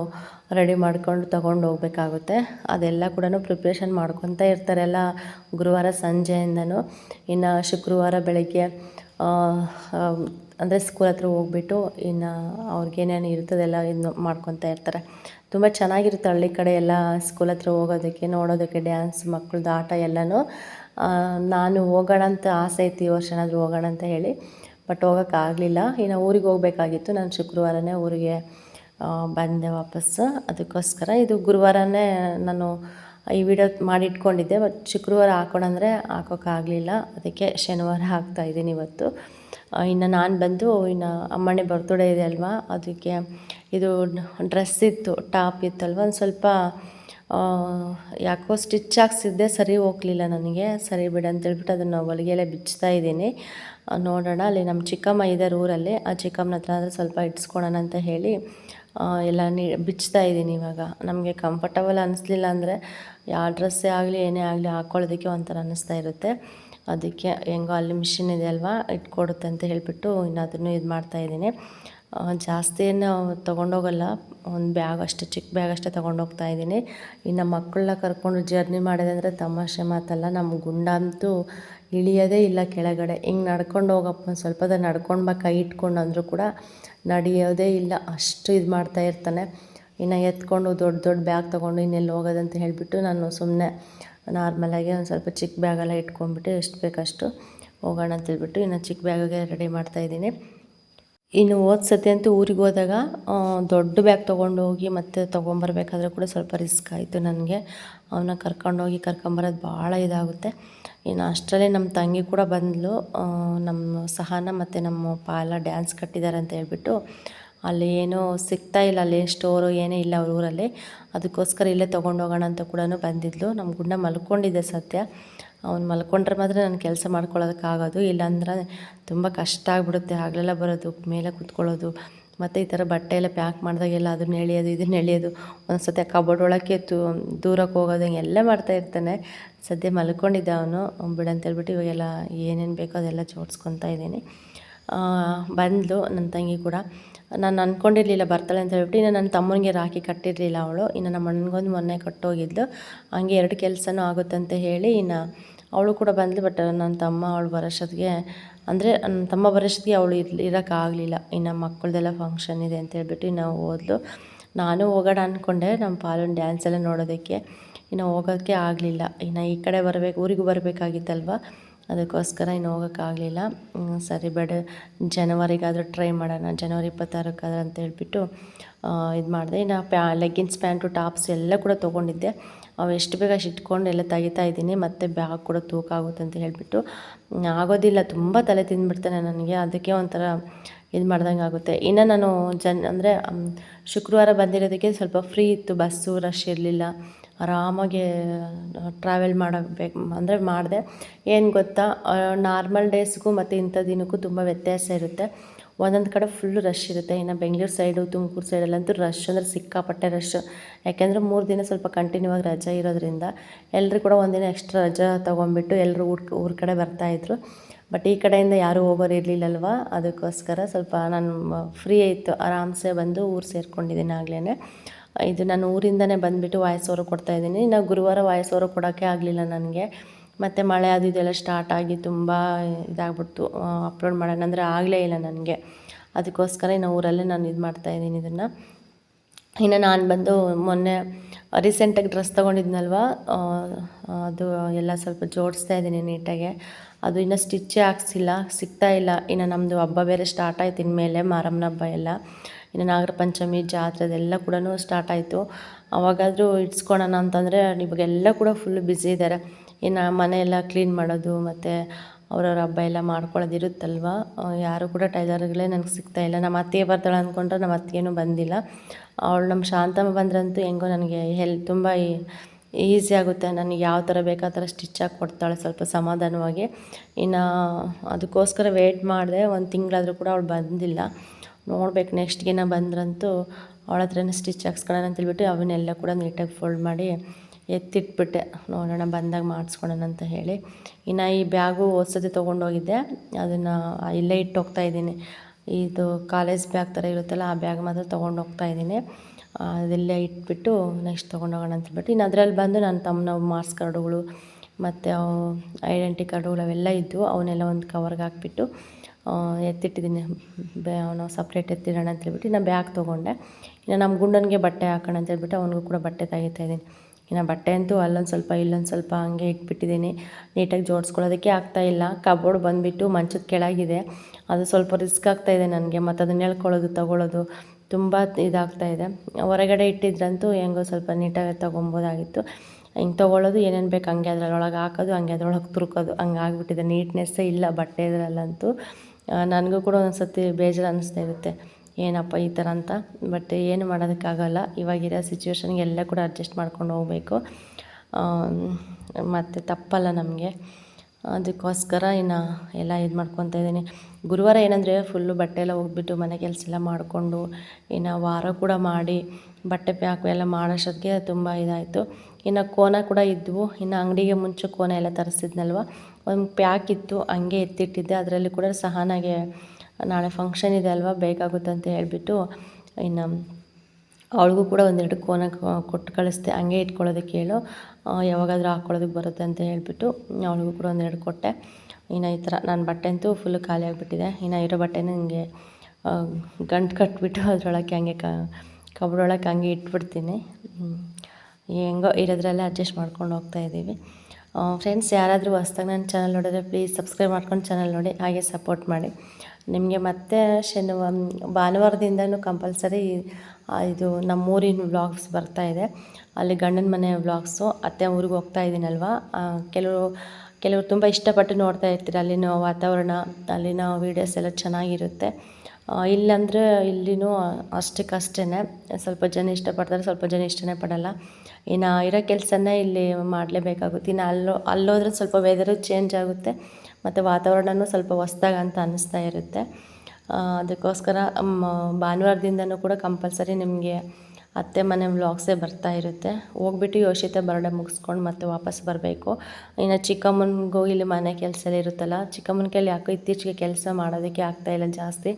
ರೆಡಿ ಮಾಡ್ಕೊಂಡು ತಗೊಂಡು ಹೋಗ್ಬೇಕಾಗುತ್ತೆ. ಅದೆಲ್ಲ ಕೂಡ ಪ್ರಿಪ್ರೇಷನ್ ಮಾಡ್ಕೊತ ಇರ್ತಾರೆ ಎಲ್ಲ ಗುರುವಾರ ಸಂಜೆಯಿಂದನೂ. ಇನ್ನು ಶುಕ್ರವಾರ ಬೆಳಗ್ಗೆ ಅಂದರೆ ಸ್ಕೂಲ್ ಹತ್ರ ಹೋಗ್ಬಿಟ್ಟು ಇನ್ನು ಅವ್ರಿಗೇನೇನು ಇರ್ತದೆಲ್ಲ ಇದು ಮಾಡ್ಕೊತಾ ಇರ್ತಾರೆ. ತುಂಬ ಚೆನ್ನಾಗಿರುತ್ತೆ ಹಳ್ಳಿ ಕಡೆ ಎಲ್ಲ ಸ್ಕೂಲ್ ಹತ್ರ ಹೋಗೋದಕ್ಕೆ, ನೋಡೋದಕ್ಕೆ ಡ್ಯಾನ್ಸ್ ಮಕ್ಕಳದ್ದು ಆಟ ಎಲ್ಲನೂ. ನಾನು ಹೋಗೋಣ ಅಂತ ಆಸೆ ಇತ್ತು ಈ ವರ್ಷ ಹೋಗೋಣ ಅಂತ ಹೇಳಿ, ಬಟ್ ಹೋಗೋಕ್ಕಾಗಲಿಲ್ಲ. ಇನ್ನು ಊರಿಗೆ ಹೋಗಬೇಕಾಗಿತ್ತು. ನಾನು ಶುಕ್ರವಾರನೇ ಊರಿಗೆ ಬಂದೆ ವಾಪಸ್ಸು ಅದಕ್ಕೋಸ್ಕರ ಇದು ಗುರುವಾರನೇ ನಾನು ಈ ವಿಡಿಯೋ ಮಾಡಿಟ್ಕೊಂಡಿದ್ದೆ, ಬಟ್ ಶುಕ್ರವಾರ ಹಾಕೋಣಂದರೆ ಹಾಕೋಕ್ಕಾಗಲಿಲ್ಲ ಅದಕ್ಕೆ ಶನಿವಾರ ಹಾಕ್ತಾಯಿದ್ದೀನಿ ಇವತ್ತು. ಇನ್ನು ನಾನು ಬಂದು ಇನ್ನು ಅಮ್ಮನೆ ಬರ್ತಡೇ ಇದೆ ಅಲ್ವಾ, ಅದಕ್ಕೆ ಇದು ಡ್ರೆಸ್ ಇತ್ತು, ಟಾಪ್ ಇತ್ತಲ್ವ, ಒಂದು ಸ್ವಲ್ಪ ಯಾಕೋ ಸ್ಟಿಚ್ ಹಾಕ್ಸಿದ್ದೆ, ಸರಿ ಹೋಗ್ಲಿಲ್ಲ ನನಗೆ, ಸರಿ ಬಿಡ ಅಂತೇಳ್ಬಿಟ್ಟು ಅದನ್ನು ಹೊಲಿಗೆಲೆ ಬಿಚ್ತಾ ಇದ್ದೀನಿ. ನೋಡೋಣ, ಅಲ್ಲಿ ನಮ್ಮ ಚಿಕ್ಕಮ್ಮ ಇದ್ದಾರೆ ಊರಲ್ಲಿ, ಆ ಚಿಕ್ಕಮ್ಮನ ಹತ್ರ ಆದರೆ ಸ್ವಲ್ಪ ಇಟ್ಸ್ಕೊಳೋಣ ಅಂತ ಹೇಳಿ ಎಲ್ಲ ನೀ, ಬಿಚ್ತಾ ಇದ್ದೀನಿ ಇವಾಗ. ನಮಗೆ ಕಂಫರ್ಟಬಲ್ ಅನ್ನಿಸ್ಲಿಲ್ಲ ಅಂದರೆ ಯಾವ ಡ್ರೆಸ್ಸೇ ಆಗಲಿ, ಏನೇ ಆಗಲಿ ಹಾಕ್ಕೊಳ್ಳೋದಕ್ಕೆ ಒಂಥರ ಅನ್ನಿಸ್ತಾ ಇರುತ್ತೆ. ಅದಕ್ಕೆ ಹೆಂಗೋ ಅಲ್ಲಿ ಮಿಷಿನ್ ಇದೆ ಅಲ್ವಾ, ಇಟ್ಕೊಡುತ್ತೆ ಅಂತ ಹೇಳಿಬಿಟ್ಟು ಇನ್ನು ಅದನ್ನು ಇದು ಮಾಡ್ತಾಯಿದ್ದೀನಿ ಜಾಸ್ತಿ ಏನು ತೊಗೊಂಡೋಗಲ್ಲ, ಒಂದು ಬ್ಯಾಗ್ ಅಷ್ಟೇ ಚಿಕ್ಕ ಬ್ಯಾಗ್ ಅಷ್ಟೇ ತೊಗೊಂಡೋಗ್ತಾ ಇದ್ದೀನಿ. ಇನ್ನು ಮಕ್ಕಳನ್ನ ಕರ್ಕೊಂಡು ಜರ್ನಿ ಮಾಡೋದಂದರೆ ತಮಾಷೆ ಮಾತಲ್ಲ ನಮ್ಮ ಗುಂಡ ಅಂತೂ ಇಳಿಯೋದೇ ಇಲ್ಲ ಕೆಳಗಡೆ. ಹಿಂಗೆ ನಡ್ಕೊಂಡು ಹೋಗಪ್ಪ ಸ್ವಲ್ಪ ಸ್ವಲ್ಪ ನಡ್ಕೊಂಡು ಬಾ, ಕೈ ಇಟ್ಕೊಂಡು ಅಂದರೂ ಕೂಡ ನಡೆಯೋದೇ ಇಲ್ಲ. ಅಷ್ಟು ಇದು ಮಾಡ್ತಾ ಇರ್ತಾನೆ. ಇನ್ನು ಎತ್ಕೊಂಡು ದೊಡ್ಡ ದೊಡ್ಡ ಬ್ಯಾಗ್ ತೊಗೊಂಡು ಇನ್ನೆಲ್ಲಿ ಹೋಗೋದಂತ ಹೇಳಿಬಿಟ್ಟು ನಾನು ಸುಮ್ಮನೆ ನಾರ್ಮಲಾಗಿ ಒಂದು ಸ್ವಲ್ಪ ಚಿಕ್ಕ ಬ್ಯಾಗೆಲ್ಲ ಇಟ್ಕೊಂಡ್ಬಿಟ್ಟು ಎಷ್ಟು ಬೇಕಷ್ಟು ಹೋಗೋಣ ಅಂತೇಳ್ಬಿಟ್ಟು ಇನ್ನು ಚಿಕ್ಕ ಬ್ಯಾಗಿಗೆ ರೆಡಿ ಮಾಡ್ತಾಯಿದ್ದೀನಿ ಇನ್ನು ಹೋದ ಸತಿ ಅಂತೂ ಊರಿಗೆ ಹೋದಾಗ ದೊಡ್ಡ ಬ್ಯಾಗ್ ತೊಗೊಂಡು ಹೋಗಿ ಮತ್ತೆ ತೊಗೊಂಬರ್ಬೇಕಾದ್ರೆ ಕೂಡ ಸ್ವಲ್ಪ ರಿಸ್ಕ್ ಆಯಿತು ನನಗೆ. ಅವನ್ನ ಕರ್ಕೊಂಡೋಗಿ ಕರ್ಕೊಂಬರೋದು ಭಾಳ ಇದಾಗುತ್ತೆ. ಇನ್ನು ಅಷ್ಟರಲ್ಲೇ ನಮ್ಮ ತಂಗಿ ಕೂಡ ಬಂದಳು ನಮ್ಮ ಸಹನ ಮತ್ತು ನಮ್ಮ ಪಾಲ ಡ್ಯಾನ್ಸ್ ಕಟ್ಟಿದ್ದಾರೆ ಅಂತ ಹೇಳ್ಬಿಟ್ಟು, ಅಲ್ಲಿ ಏನೂ ಸಿಗ್ತಾ ಇಲ್ಲ, ಅಲ್ಲಿ ಸ್ಟೋರು ಏನೇ ಇಲ್ಲ ಅವ್ರ ಊರಲ್ಲಿ. ಅದಕ್ಕೋಸ್ಕರ ಇಲ್ಲೇ ತೊಗೊಂಡೋಗೋಣ ಅಂತ ಕೂಡ ಬಂದಿದ್ಲು. ನಮ್ಮ ಗುಂಡ ಮಲ್ಕೊಂಡಿದ್ದೆ ಸತ್ಯ. ಅವ್ನು ಮಲ್ಕೊಂಡ್ರೆ ಮಾತ್ರ ನಾನು ಕೆಲಸ ಮಾಡ್ಕೊಳ್ಳೋದಕ್ಕಾಗೋದು ಇಲ್ಲಾಂದ್ರೆ ತುಂಬ ಕಷ್ಟ ಆಗಿಬಿಡುತ್ತೆ. ಹಗಲೆಲ್ಲ ಬರೋದು, ಮೇಲೆ ಕೂತ್ಕೊಳ್ಳೋದು, ಮತ್ತು ಈ ಥರ ಬಟ್ಟೆ ಎಲ್ಲ ಪ್ಯಾಕ್ ಮಾಡಿದಾಗೆಲ್ಲ ಅದನ್ನ ಎಳೆಯೋದು, ಇದನ್ನ ಎಳೆಯೋದು ಒಂದು ಸತಿ ಕಬೋರ್ಡ್ ಒಳಕ್ಕೆ ತೂ ದೂರಕ್ಕೆ ಹೋಗೋದು, ಹಿಂಗೆಲ್ಲ ಮಾಡ್ತಾ ಇರ್ತಾನೆ. ಸದ್ಯ ಮಲ್ಕೊಂಡಿದ್ದೆ ಅವನು. ಬಿಡಂತೇಳ್ಬಿಟ್ಟು ಇವಾಗೆಲ್ಲ ಏನೇನು ಬೇಕೋ ಅದೆಲ್ಲ ಜೋಡಿಸ್ಕೊತಾ ಇದ್ದೀನಿ. ಬಂದಳು ನನ್ನ ತಂಗಿ ಕೂಡ. ನಾನು ಅಂದ್ಕೊಂಡಿರಲಿಲ್ಲ ಬರ್ತಾಳೆ ಅಂತ ಹೇಳ್ಬಿಟ್ಟು, ಇನ್ನು ನನ್ನ ತಮ್ಮನಿಗೆ ರಾಖಿ ಕಟ್ಟಿರಲಿಲ್ಲ ಅವಳು. ಇನ್ನು ನಮ್ಮ ಅಣ್ಣಗೊಂದು ಮೊನ್ನೆ ಕಟ್ಟೋಗಿದ್ದು. ಹಂಗೆ ಎರಡು ಕೆಲಸನೂ ಆಗುತ್ತಂತ ಹೇಳಿ ಇನ್ನು ಅವಳು ಕೂಡ ಬಂದಳು ಬಟ್ ನನ್ನ ತಮ್ಮ ಅವಳು ಬರೋಷ್ಟೊತ್ತಿಗೆ ಅಂದರೆ ನನ್ನ ತಮ್ಮ ಬರೋಷ್ಟೊತ್ತಿಗೆ ಅವಳು ಇರ್ಲಿ, ಇರೋಕ್ಕಾಗಲಿಲ್ಲ. ಇನ್ನು ಮಕ್ಕಳದೆಲ್ಲ ಫಂಕ್ಷನ್ ಇದೆ ಅಂತ ಹೇಳ್ಬಿಟ್ಟು ಇನ್ನು ಓದ್ಲು ನಾನು ಹೋಗೋಣ ಅಂದ್ಕೊಂಡೆ ನಮ್ಮ ಪಾಲನ್ ಡ್ಯಾನ್ಸ್ ಎಲ್ಲ ನೋಡೋದಕ್ಕೆ. ಇನ್ನು ಹೋಗೋಕ್ಕೆ ಆಗಲಿಲ್ಲ. ಇನ್ನು ಈ ಕಡೆ ಬರಬೇಕು, ಊರಿಗೂ ಬರಬೇಕಾಗಿತ್ತಲ್ವ? ಅದಕ್ಕೋಸ್ಕರ ಇನ್ನು ಹೋಗೋಕ್ಕಾಗಲಿಲ್ಲ. ಸರಿ, ಬೇಡ, ಜನವರಿಗಾದರೂ ಟ್ರೈ ಮಾಡೋಣ. ಜನವರಿ ಇಪ್ಪತ್ತಾರಕ್ಕಾದ್ರೆ ಅಂತ ಹೇಳಿಬಿಟ್ಟು ಇದು ಮಾಡಿದೆ. ಇನ್ನು ಪ್ಯಾ ಲೆಗ್ಗಿನ್ಸ್ ಪ್ಯಾಂಟು ಟಾಪ್ಸ್ ಎಲ್ಲ ಕೂಡ ತೊಗೊಂಡಿದ್ದೆ. ಅವು ಎಷ್ಟು ಬೇಗ ಇಟ್ಕೊಂಡು ಎಲ್ಲ ತೆಗಿತಾ ಇದ್ದೀನಿ. ಮತ್ತು ಬ್ಯಾಗ್ ಕೂಡ ತೂಕ ಆಗುತ್ತೆ ಅಂತ ಹೇಳಿಬಿಟ್ಟು. ಆಗೋದಿಲ್ಲ. ತುಂಬ ತಲೆ ತಿಂದುಬಿಡ್ತಾನೆ ನನಗೆ. ಅದಕ್ಕೆ ಒಂಥರ ಇದು ಮಾಡ್ದಂಗೆ ಆಗುತ್ತೆ. ಇನ್ನು ನಾನು ಜನ್, ಅಂದರೆ ಶುಕ್ರವಾರ ಬಂದಿರೋದಕ್ಕೆ ಸ್ವಲ್ಪ ಫ್ರೀ ಇತ್ತು. ಬಸ್ಸು ರಶ್ ಇರಲಿಲ್ಲ. ಆರಾಮಾಗಿ ಟ್ರಾವೆಲ್ ಮಾಡಬೇಕು, ಅಂದರೆ ಮಾಡಿದೆ. ಏನು ಗೊತ್ತಾ ನಾರ್ಮಲ್ ಡೇಸ್ಗೂ ಮತ್ತು ಇಂಥ ದಿನಕ್ಕೂ ತುಂಬ ವ್ಯತ್ಯಾಸ ಇರುತ್ತೆ. ಒಂದೊಂದು ಕಡೆ ಫುಲ್ಲು ರಶ್ ಇರುತ್ತೆ. ಇನ್ನು ಬೆಂಗಳೂರು ಸೈಡು ತುಮಕೂರು ಸೈಡಲ್ಲಂತೂ ರಶ್ ಅಂದರೆ ಸಿಕ್ಕಾಪಟ್ಟೆ ರಶ್ ಯಾಕೆಂದರೆ ಮೂರು ದಿನ ಸ್ವಲ್ಪ ಕಂಟಿನ್ಯೂ ಆಗಿ ರಜೆ ಇರೋದ್ರಿಂದ ಎಲ್ಲರೂ ಕೂಡ ಒಂದಿನ ಎಕ್ಸ್ಟ್ರಾ ರಜಾ ತೊಗೊಂಬಿಟ್ಟು ಎಲ್ಲರೂ ಊರ್, ಊರ ಕಡೆ ಬರ್ತಾಯಿದ್ರು ಬಟ್ ಈ ಕಡೆಯಿಂದ ಯಾರೂ ಹೋಗೋರು ಇರಲಿಲ್ಲಲ್ವ? ಅದಕ್ಕೋಸ್ಕರ ಸ್ವಲ್ಪ ನಾನು ಫ್ರೀ ಇತ್ತು. ಆರಾಮ್ಸೆ ಬಂದು ಊರು ಸೇರ್ಕೊಂಡಿದ್ದೀನಿ ಆಗಲೇ ಇದು ನಾನು ಊರಿಂದನೇ ಬಂದುಬಿಟ್ಟು ವಾಯ್ಸ್ ಓವರ್ ಕೊಡ್ತಾಯಿದ್ದೀನಿ ಇನ್ನು ಗುರುವಾರ ವಾಯ್ಸ್ ಓವರ್ ಕೊಡೋಕ್ಕೆ ಆಗಲಿಲ್ಲ ನನಗೆ. ಮತ್ತು ಮಳೆ ಅದು ಇದೆಲ್ಲ ಸ್ಟಾರ್ಟ್ ಆಗಿ ತುಂಬ ಇದಾಗ್ಬಿಡ್ತು. ಅಪ್ಲೋಡ್ ಮಾಡೋಣ ಅಂದರೆ ಆಗಲೇ ಇಲ್ಲ ನನಗೆ. ಅದಕ್ಕೋಸ್ಕರ ಇನ್ನು ಊರಲ್ಲೇ ನಾನು ಇದು ಮಾಡ್ತಾ ಇದ್ದೀನಿ ಇದನ್ನು. ಇನ್ನು ನಾನು ಬಂದು ಮೊನ್ನೆ ರೀಸೆಂಟಾಗಿ ಡ್ರೆಸ್ ತೊಗೊಂಡಿದ್ನಲ್ವ? ಅದು ಎಲ್ಲ ಸ್ವಲ್ಪ ಜೋಡಿಸ್ತಾ ಇದ್ದೀನಿ ನೀಟಾಗೆ. ಅದು ಇನ್ನೂ ಸ್ಟಿಚ್ಚೇ ಹಾಕ್ಸಿಲ್ಲ, ಸಿಗ್ತಾ ಇಲ್ಲ. ಇನ್ನು ನಮ್ಮದು ಹಬ್ಬ ಬೇರೆ ಸ್ಟಾರ್ಟ್ ಆಯ್ತು ಇನ್ಮೇಲೆ ಮಾರಮ್ಮನ ಹಬ್ಬ ಎಲ್ಲ. ಇನ್ನು ನಾಗರ ಪಂಚಮಿ ಜಾತ್ರೆ ಅದೆಲ್ಲ ಕೂಡ ಸ್ಟಾರ್ಟ್ ಆಯಿತು. ಅವಾಗಾದರೂ ಇಡ್ಸ್ಕೊಳೋಣ ಅಂತಂದರೆ ಇವಾಗೆಲ್ಲ ಕೂಡ ಫುಲ್ ಬ್ಯುಸಿ ಇದ್ದಾರೆ ಇನ್ನು ಮನೆ ಎಲ್ಲ ಕ್ಲೀನ್ ಮಾಡೋದು ಮತ್ತು ಅವ್ರವ್ರ ಹಬ್ಬ ಎಲ್ಲ ಮಾಡ್ಕೊಳ್ಳೋದು ಇರುತ್ತಲ್ವ? ಯಾರು ಕೂಡ ಟೈಲರ್ಗಳೇ ನನಗೆ ಸಿಗ್ತಾ ಇಲ್ಲ. ನಮ್ಮ ಅತ್ತೆ ಬರ್ತಾಳೆ ಅಂದ್ಕೊಂಡ್ರೆ ನಮ್ಮ ಅತ್ತಿಗೇನು ಬಂದಿಲ್ಲ. ಅವಳು ನಮ್ಮ ಶಾಂತಮ್ಮ ಬಂದ್ರಂತೂ ಹೆಂಗೋ ನನಗೆ ಹೆಲ್ ತುಂಬ ಈಸಿ ಆಗುತ್ತೆ. ನನಗೆ ಯಾವ ಥರ ಬೇಕು ಆ ಥರ ಸ್ಟಿಚ್ ಆಗಿ ಕೊಡ್ತಾಳೆ ಸ್ವಲ್ಪ ಸಮಾಧಾನವಾಗಿ. ಇನ್ನು ಅದಕ್ಕೋಸ್ಕರ ವೇಟ್ ಮಾಡಿದೆ ಒಂದು ತಿಂಗಳಾದರೂ ಕೂಡ ಅವಳು ಬಂದಿಲ್ಲ. ನೋಡ್ಬೇಕು. ನೆಕ್ಸ್ಟ್ಗಿನ ಬಂದ್ರಂತೂ ಅವಳ ಹತ್ರನೇ ಸ್ಟಿಚ್ ಹಾಕ್ಸ್ಕೊಳ್ಳೋಣ ಅಂತೇಳ್ಬಿಟ್ಟು ಅವನ್ನೆಲ್ಲ ಕೂಡ ನೀಟಾಗಿ ಫೋಲ್ಡ್ ಮಾಡಿ ಎತ್ತಿಟ್ಬಿಟ್ಟೆ. ನೋಡೋಣ, ಬಂದಾಗ ಮಾಡಿಸ್ಕೊಳೋಣ ಅಂತ ಹೇಳಿ. ಇನ್ನು ಈ ಬ್ಯಾಗು ಹೋದ್ಸತಿ ತೊಗೊಂಡೋಗಿದ್ದೆ. ಅದನ್ನು ಇಲ್ಲೇ ಇಟ್ಟು ಹೋಗ್ತಾ ಇದ್ದೀನಿ. ಇದು ಕಾಲೇಜ್ ಬ್ಯಾಗ್ ಥರ ಇರುತ್ತಲ್ಲ, ಆ ಬ್ಯಾಗ್ ಮಾತ್ರ ತೊಗೊಂಡು ಹೋಗ್ತಾ ಇದ್ದೀನಿ ಅದೆಲ್ಲೇ ಇಟ್ಬಿಟ್ಟು ನೆಕ್ಸ್ಟ್ ತೊಗೊಂಡೋಗೋಣ ಅಂತೇಳ್ಬಿಟ್ಟು. ಇನ್ನು ಅದರಲ್ಲಿ ಬಂದು ನನ್ನ ತಮ್ಮನ ಮಾರ್ಕ್ಸ್ ಕಾರ್ಡುಗಳು ಮತ್ತು ಐಡೆಂಟಿ ಕಾರ್ಡುಗಳು ಅವೆಲ್ಲ ಇದ್ದವು ಅವನ್ನೆಲ್ಲ ಒಂದು ಕವರ್ಗೆ ಹಾಕ್ಬಿಟ್ಟು ಎತ್ತಿಟ್ಟಿದ್ದೀನಿ. ಬೇ, ಅವನು ಸಪ್ರೇಟ್ ಎತ್ತಿಡೋಣ ಅಂತೇಳ್ಬಿಟ್ಟು ಇನ್ನು ಬ್ಯಾಗ್ ತೊಗೊಂಡೆ. ಇನ್ನು ನಮ್ಮ ಗುಂಡನಿಗೆ ಬಟ್ಟೆ ಹಾಕೋಣ ಅಂತೇಳ್ಬಿಟ್ಟು ಅವನಿಗೂ ಕೂಡ ಬಟ್ಟೆ ತೆಗಿತಾ ಇದ್ದೀನಿ. ಇನ್ನು ಬಟ್ಟೆ ಅಂತೂ ಅಲ್ಲೊಂದು ಸ್ವಲ್ಪ, ಇಲ್ಲೊಂದು ಸ್ವಲ್ಪ ಹಂಗೆ ಇಟ್ಬಿಟ್ಟಿದ್ದೀನಿ. ನೀಟಾಗಿ ಜೋಡಿಸ್ಕೊಳ್ಳೋದಕ್ಕೆ ಆಗ್ತಾಯಿಲ್ಲ ಕಬೋರ್ಡ್ ಬಂದುಬಿಟ್ಟು ಮಂಚದ ಕೆಳಗಿದೆ. ಅದು ಸ್ವಲ್ಪ ರಿಸ್ಕ್ ಆಗ್ತಾಯಿದೆ ನನಗೆ. ಮತ್ತು ಅದನ್ನ ಹೇಳ್ಕೊಳ್ಳೋದು ತೊಗೊಳ್ಳೋದು ತುಂಬ ಇದಾಗ್ತಾಯಿದೆ ಹೊರಗಡೆ ಇಟ್ಟಿದ್ರಂತೂ ಹೆಂಗೋ ಸ್ವಲ್ಪ ನೀಟಾಗಿ ತೊಗೊಬೋದಾಗಿತ್ತು ಹಿಂಗೆ ತೊಗೊಳ್ಳೋದು, ಏನೇನು ಬೇಕು ಹಂಗೆ ಅದರೊಳಗೆ ಹಾಕೋದು, ಹಂಗೆ ಅದ್ರೊಳಗೆ ತುರ್ಕೋದು. ಹಂಗೆ ಆಗಿಬಿಟ್ಟಿದೆ. ನೀಟ್ನೆಸ್ಸೇ ಇಲ್ಲ ಬಟ್ಟೆ ಇದರಲ್ಲಂತೂ ನನಗೂ ಕೂಡ ಒಂದು ಸರ್ತಿ ಬೇಜಾರು ಅನ್ನಿಸ್ತಾ ಇರುತ್ತೆ. ಏನಪ್ಪ ಈ ಥರ ಅಂತ. ಬಟ್ ಏನು ಮಾಡೋದಕ್ಕಾಗಲ್ಲ. ಇವಾಗಿರೋ ಸಿಚುವೇಶನ್ಗೆ ಎಲ್ಲ ಕೂಡ ಅಡ್ಜಸ್ಟ್ ಮಾಡ್ಕೊಂಡು ಹೋಗಬೇಕು. ಮತ್ತು ತಪ್ಪಲ್ಲ ನಮಗೆ. ಅದಕ್ಕೋಸ್ಕರ ಇನ್ನು ಎಲ್ಲ ಇದು ಮಾಡ್ಕೊತಾ ಇದ್ದೀನಿ. ಗುರುವಾರ ಏನಂದರೆ ಫುಲ್ಲು ಬಟ್ಟೆ ಎಲ್ಲ ಹೋಗ್ಬಿಟ್ಟು ಮನೆ ಕೆಲಸ ಎಲ್ಲ ಮಾಡಿಕೊಂಡು ಇನ್ನು ವಾರ ಕೂಡ ಮಾಡಿ ಬಟ್ಟೆ ಪ್ಯಾಕು ಎಲ್ಲ ಮಾಡೋಷ್ಟೊತ್ತಿಗೆ ತುಂಬ ಇದಾಯಿತು. ಇನ್ನು ಕೋನ ಕೂಡ ಇದ್ವು. ಇನ್ನು ಅಂಗಡಿಗೆ ಮುಂಚೆ ಕೋನ ಎಲ್ಲ ತರಿಸಿದ್ನಲ್ವ? ಒಂದು ಪ್ಯಾಕ್ ಇತ್ತು, ಹಂಗೆ ಎತ್ತಿಟ್ಟಿದ್ದೆ. ಅದರಲ್ಲಿ ಕೂಡ ಸಹನಾಗೆ ನಾಳೆ ಫಂಕ್ಷನ್ ಇದೆ ಅಲ್ವಾ, ಬೇಕಾಗುತ್ತೆ ಅಂತ ಹೇಳಿಬಿಟ್ಟು ಇನ್ನು ಅವಳಿಗೂ ಕೂಡ ಒಂದೆರಡು ಕೋನ ಕೊಟ್ಟು ಕಳಿಸ್ದೆ. ಹಂಗೆ ಇಟ್ಕೊಳ್ಳೋದಕ್ಕೆ ಹೇಳು ಯಾವಾಗಾದರೂ ಹಾಕ್ಕೊಳ್ಳೋದಕ್ಕೆ ಬರುತ್ತೆ ಅಂತ ಹೇಳಿಬಿಟ್ಟು ಅವಳಿಗೂ ಕೂಡ ಒಂದೆರಡು ಕೊಟ್ಟೆ. ಇನ್ನು ಈ ಥರ ನನ್ನ ಬಟ್ಟೆ ಅಂತೂ ಫುಲ್ ಖಾಲಿ ಆಗಿಬಿಟ್ಟಿದೆ. ಇನ್ನು ಇರೋ ಬಟ್ಟೆನ ಹಿಂಗೆ ಗಂಟು ಕಟ್ಬಿಟ್ಟು ಅದರೊಳಗೆ ಹಂಗೆ ಕಬ್ಬಿಣೊಳಗೆ ಹಂಗೆ ಇಟ್ಬಿಡ್ತೀನಿ. ಹೆಂಗೋ ಇರೋದ್ರಲ್ಲೇ ಅಡ್ಜಸ್ಟ್ ಮಾಡ್ಕೊಂಡು ಹೋಗ್ತಾ ಇದ್ದೀವಿ. ಫ್ರೆಂಡ್ಸ್ ಯಾರಾದರೂ ಹೊಸ್ದಾಗಿ ನನ್ನ ಚಾನಲ್ ನೋಡಿದ್ರೆ ಪ್ಲೀಸ್ ಸಬ್ಸ್ಕ್ರೈಬ್ ಮಾಡ್ಕೊಂಡು ಚಾನಲ್ ನೋಡಿ, ಹಾಗೆ ಸಪೋರ್ಟ್ ಮಾಡಿ. ನಿಮಗೆ ಮತ್ತೆ ಶನಿವಾರ ಭಾನುವಾರದಿಂದನೂ ಕಂಪಲ್ಸರಿ ಇದು ನಮ್ಮೂರಿನ ವ್ಲಾಗ್ಸ್ ಬರ್ತಾಯಿದೆ ಅಲ್ಲಿ ಗಂಡನ ಮನೆ ವ್ಲಾಗ್ಸು ಅತ್ತೆ ಊರಿಗೆ ಹೋಗ್ತಾ ಇದ್ದೀನಲ್ವ ಕೆಲವರು ಕೆಲವರು ತುಂಬ ಇಷ್ಟಪಟ್ಟು ನೋಡ್ತಾ ಇರ್ತೀರ, ಅಲ್ಲಿನ ವಾತಾವರಣ, ಅಲ್ಲಿನ ವೀಡಿಯೋಸ್ ಎಲ್ಲ ಚೆನ್ನಾಗಿರುತ್ತೆ. ಇಲ್ಲಂದರೆ ಇಲ್ಲಿನೂ ಅಷ್ಟಕ್ಕಷ್ಟೇ ಸ್ವಲ್ಪ ಜನ ಇಷ್ಟಪಡ್ತಾರೆ, ಸ್ವಲ್ಪ ಜನ ಇಷ್ಟನೇ ಪಡಲ್ಲ. ಇನ್ನು ಇರೋ ಕೆಲಸನೇ ಇಲ್ಲಿ ಮಾಡಲೇಬೇಕಾಗುತ್ತೆ. ಇನ್ನು ಅಲ್ಲೋ, ಅಲ್ಲೋದ್ರೆ ಸ್ವಲ್ಪ ವೆದರು ಚೇಂಜ್ ಆಗುತ್ತೆ. ಮತ್ತು ವಾತಾವರಣವೂ ಸ್ವಲ್ಪ ಹೊಸ್ದಾಗಿ ಅಂತ ಅನ್ನಿಸ್ತಾ ಇರುತ್ತೆ. ಅದಕ್ಕೋಸ್ಕರ ಭಾನುವಾರದಿಂದನೂ ಕೂಡ ಕಂಪಲ್ಸರಿ ನಿಮಗೆ ಅತ್ತೆ ಮನೆ ವ್ಲಾಗ್ಸೇ ಬರ್ತಾ ಇರುತ್ತೆ. ಹೋಗ್ಬಿಟ್ಟು ಯೋಶಿತೆ ಬರೋಡೆ ಮುಗಿಸ್ಕೊಂಡು ಮತ್ತೆ ವಾಪಸ್ ಬರಬೇಕು. ಇನ್ನು ಚಿಕ್ಕಮ್ಮನಿಗೂ ಇಲ್ಲಿ ಮನೆ ಕೆಲಸ ಇರುತ್ತಲ್ಲ, ಚಿಕ್ಕಮ್ಮನ ಕೈಲಿ ಯಾಕೋ ಇತ್ತೀಚೆಗೆ ಕೆಲಸ ಮಾಡೋದಕ್ಕೆ ಆಗ್ತಾಯಿಲ್ಲ ಜಾಸ್ತಿ.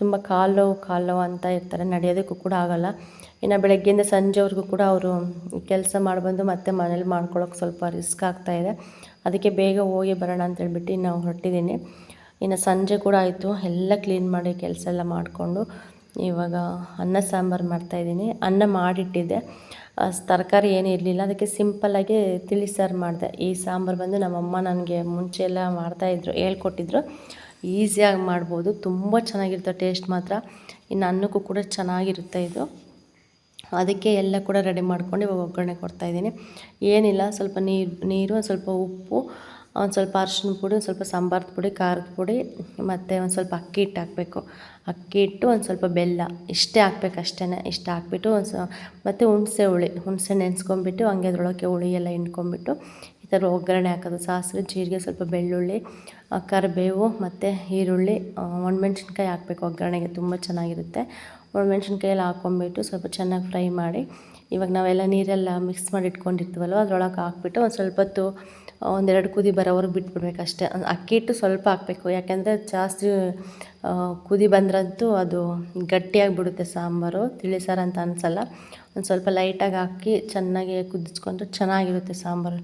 ತುಂಬ ಕಾಲು ಕಾಲು ಅಂತ ಇರ್ತಾರೆ, ನಡೆಯೋದಕ್ಕೂ ಕೂಡ ಆಗಲ್ಲ. ಇನ್ನು ಬೆಳಗ್ಗೆಯಿಂದ ಸಂಜೆವರೆಗೂ ಕೂಡ ಅವರು ಕೆಲಸ ಮಾಡಿಬಂದು ಮತ್ತೆ ಮನೇಲಿ ಮಾಡ್ಕೊಳ್ಳೋಕೆ ಸ್ವಲ್ಪ ರಿಸ್ಕ್ ಆಗ್ತಾಯಿದೆ ಅದಕ್ಕೆ ಬೇಗ ಹೋಗಿ ಬರೋಣ ಅಂತ ಹೇಳ್ಬಿಟ್ಟು ನಾವು ಹೊರಟಿದ್ದೀನಿ. ಇನ್ನು ಸಂಜೆ ಕೂಡ ಆಯಿತು. ಎಲ್ಲ ಕ್ಲೀನ್ ಮಾಡಿ ಕೆಲಸ ಎಲ್ಲ ಮಾಡಿಕೊಂಡು ಇವಾಗ ಅನ್ನ ಸಾಂಬಾರು ಮಾಡ್ತಾಯಿದ್ದೀನಿ ಅನ್ನ ಮಾಡಿಟ್ಟಿದ್ದೆ. ತರಕಾರಿ ಏನೂ ಇರಲಿಲ್ಲ. ಅದಕ್ಕೆ ಸಿಂಪಲ್ಲಾಗಿ ತಿಳಿಸಾರು ಮಾಡಿದೆ. ಈ ಸಾಂಬಾರು ಬಂದು ನಮ್ಮಮ್ಮ ನನಗೆ ಮುಂಚೆ ಎಲ್ಲ ಮಾಡ್ತಾಯಿದ್ರು ಹೇಳ್ಕೊಟ್ಟಿದ್ರು. ಈಸಿಯಾಗಿ ಮಾಡ್ಬೋದು. ತುಂಬ ಚೆನ್ನಾಗಿರುತ್ತೆ ಟೇಸ್ಟ್ ಮಾತ್ರ. ಇನ್ನು ಅನ್ನಕ್ಕೂ ಕೂಡ ಚೆನ್ನಾಗಿರುತ್ತೆ ಇದು. ಅದಕ್ಕೆ ಎಲ್ಲ ಕೂಡ ರೆಡಿ ಮಾಡ್ಕೊಂಡು ಇವಾಗ ಒಗ್ಗರಣೆ ಕೊಡ್ತಾಯಿದ್ದೀನಿ ಏನಿಲ್ಲ, ಸ್ವಲ್ಪ ನೀರು ನೀರು, ಒಂದು ಸ್ವಲ್ಪ ಉಪ್ಪು, ಒಂದು ಸ್ವಲ್ಪ ಅರ್ಶಿನ ಪುಡಿ, ಒಂದು ಸ್ವಲ್ಪ ಸಾಂಬಾರದ ಪುಡಿ, ಖಾರದ ಪುಡಿ, ಮತ್ತು ಒಂದು ಸ್ವಲ್ಪ ಅಕ್ಕಿ ಹಿಟ್ಟು ಹಾಕಬೇಕು. ಅಕ್ಕಿ ಹಿಟ್ಟು, ಒಂದು ಸ್ವಲ್ಪ ಬೆಲ್ಲ. ಇಷ್ಟೇ ಹಾಕ್ಬೇಕು ಅಷ್ಟೇ ಇಷ್ಟು ಹಾಕ್ಬಿಟ್ಟು ಒಂದು ಸ, ಮತ್ತು ಹುಣಸೆ ಹುಳಿ. ಹುಣಸೆ ನೆನೆಸ್ಕೊಂಬಿಟ್ಟು ಹಂಗೆ ಅದರೊಳಗೆ ಹುಳಿ ಎಲ್ಲ ಹಿಂಡ್ಕೊಂಬಿಟ್ಟು ಈ ಥರ ಒಗ್ಗರಣೆ ಹಾಕೋದು, ಸಾಸಿವೆ, ಜೀರಿಗೆ, ಸ್ವಲ್ಪ ಬೆಳ್ಳುಳ್ಳಿ ಕರಿಬೇವು ಮತ್ತು ಈರುಳ್ಳಿ ಒಣಮೆಣ್ಸಿನ್ಕಾಯಿ ಹಾಕ್ಬೇಕು. ಒಗ್ಗರಣೆಗೆ ತುಂಬ ಚೆನ್ನಾಗಿರುತ್ತೆ. ಒಣಮೆಣ್ಸಿನ್ಕಾಯಲ್ಲಿ ಹಾಕ್ಕೊಂಬಿಟ್ಟು ಸ್ವಲ್ಪ ಚೆನ್ನಾಗಿ ಫ್ರೈ ಮಾಡಿ, ಇವಾಗ ನಾವೆಲ್ಲ ನೀರೆಲ್ಲ ಮಿಕ್ಸ್ ಮಾಡಿ ಇಟ್ಕೊಂಡಿರ್ತೀವಲ್ವ, ಅದರೊಳಗೆ ಹಾಕ್ಬಿಟ್ಟು ಒಂದು ಸ್ವಲ್ಪ ಹೊತ್ತು ಒಂದೆರಡು ಕುದಿ ಬರೋವರೆಗೆ ಬಿಟ್ಬಿಡ್ಬೇಕು ಅಷ್ಟೇ. ಅಕ್ಕಿ ಹಿಟ್ಟು ಸ್ವಲ್ಪ ಹಾಕಬೇಕು. ಯಾಕೆಂದರೆ ಜಾಸ್ತಿ ಕುದಿ ಬಂದ್ರಂತೂ ಅದು ಗಟ್ಟಿಯಾಗಿಬಿಡುತ್ತೆ ಸಾಂಬಾರು. ತಿಳಿ ಸಾರು ಅಂತ ಅನಿಸಲ್ಲ. ಒಂದು ಸ್ವಲ್ಪ ಲೈಟಾಗಿ ಹಾಕಿ ಚೆನ್ನಾಗಿ ಕುದಿಸ್ಕೊಂಡ್ರೆ ಚೆನ್ನಾಗಿರುತ್ತೆ ಸಾಂಬಾರು.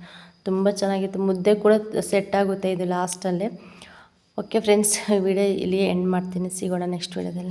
ತುಂಬ ಚೆನ್ನಾಗಿತ್ತು. ಮುದ್ದೆ ಕೂಡ ಸೆಟ್ ಆಗುತ್ತೆ ಇದು ಲಾಸ್ಟಲ್ಲಿ ಓಕೆ ಫ್ರೆಂಡ್ಸ್ ವಿಡಿಯೋ ಇಲ್ಲಿ ಎಂಡ್ ಮಾಡ್ತೀನಿ. ಸಿಗೋಣ ನೆಕ್ಸ್ಟ್ ವಿಡಿಯೋದಲ್ಲಿ